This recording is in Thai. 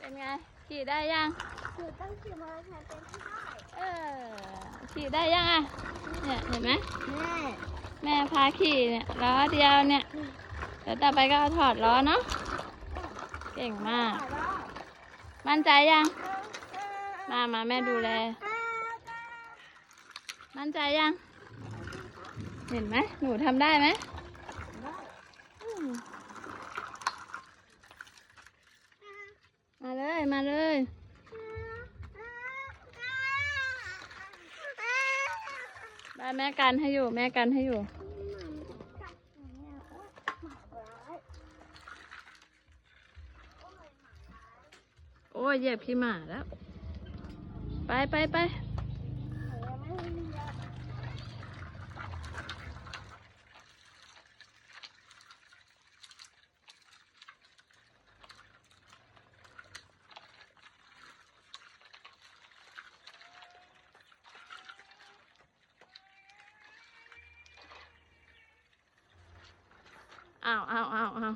เป็นไง ขี่ได้ยังหนูต้องขี่มอเตอร์ไซค์เป็นที่ได้เออขี่ได้ยังอะเนี่ยเห็นไหมแม่แม่พาขี่เนี่ยล้อเดียวเนี่ยเดี๋ยวต่อไปก็เอาถอดล้อเนาะเก่งมากขอร้องมั่นใจยัง มามาแม่ดูแล มั่นใจยัง เห็นไหมหนูทำได้ไหมอื มาเลยมาเลย ไปแม่กันให้อยู่ แม่กันให้อยู่โอ้ยเหยียบขี้หมาแล้ว ไปไปไป อ้าวอ้าวอ้าวอ้าว